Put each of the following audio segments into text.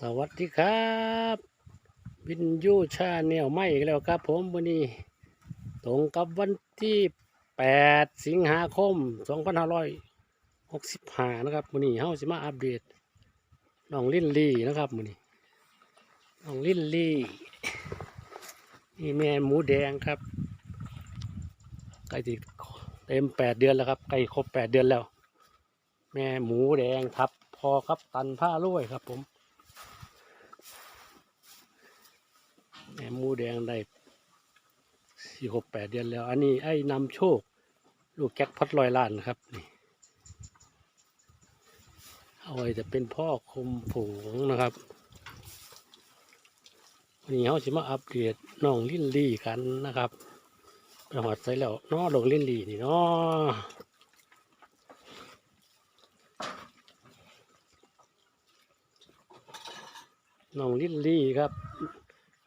สวัสดีครับวินยูชาแนวไม่อีกแล้วครับ ผมวันนี้ตรงกับวันที่ 8 สิงหาคม 2565 นะครับวันนี้เฮาสิมาอัปเดตน้องลินลี่นะครับวันนี้น้องลินลี่นี่แม่หมูแดงครับใกล้ติดเต็ม 8 เดือนแล้วครับใกล้ครบ 8 เดือนแล้ว แม่หมูแดงทับพอครับตันผ้าลวยครับผม แห มหมูแดงได้สี่หกแปดเดือนแล้ว อันนี้ไอ้นำโชค ลูกแจ็คพอตลอยล้านครับนี่เอาไว้จะเป็นพ่อคมผงนะครับวันนี้เขาจะมาอัปเดตน้องลินลี่กันนะครับไปหอดใส่แล้วน้อลงลินลี่นี่เนาะน้องลินลี่ครับ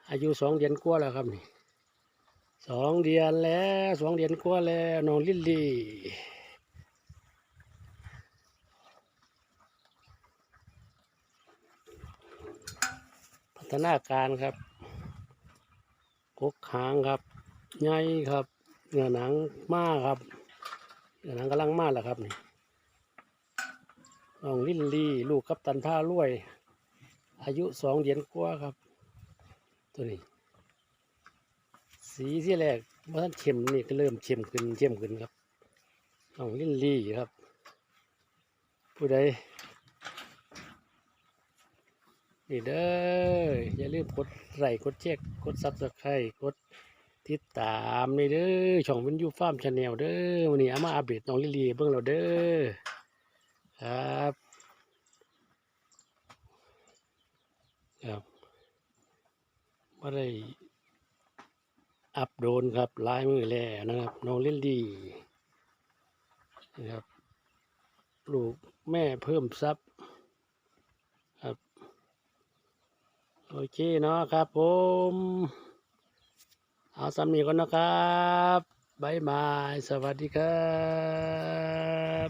อายุสองเดือนกว่าแล้วครับนี่สองเดือนแล้วสองเดือนกว่าแล้วน้องลิลลี่พัฒนาการครับกกหางครับใหญ่ครับเนื้อหนังมากครับเนื้อหนังกำลังมากแหละครับนี่น้องลิลลี่ ลูกกัปตันผ้ารวย อายุสองเดือนกว่าครับ ตัวนี้ สีที่แรกเมื่อท่านเข็มนี่ก็เริ่มเข้มขึ้นเข้มขึ้นครับน้องลินลี่ครับ ผู้ใดนี่เด้ออย่าลืมกดไลค์กดแชร์กดซับสไครต์กดติดตามนี่เด้อช่องวินยูฟาร์มชาแนลเด้อวันนี้เอามาอัปเดตน้องลิลี่เบิ่งเราเด้อครับครับ ไม่ได้อัพโดนครับลายมือแล้วนะครับ น้องเล่นดีนะครับลูกแม่เพิ่มซับครับ โอเคเนาะครับผม เอาสามีก่อนนะครับบายบาย สวัสดีครับ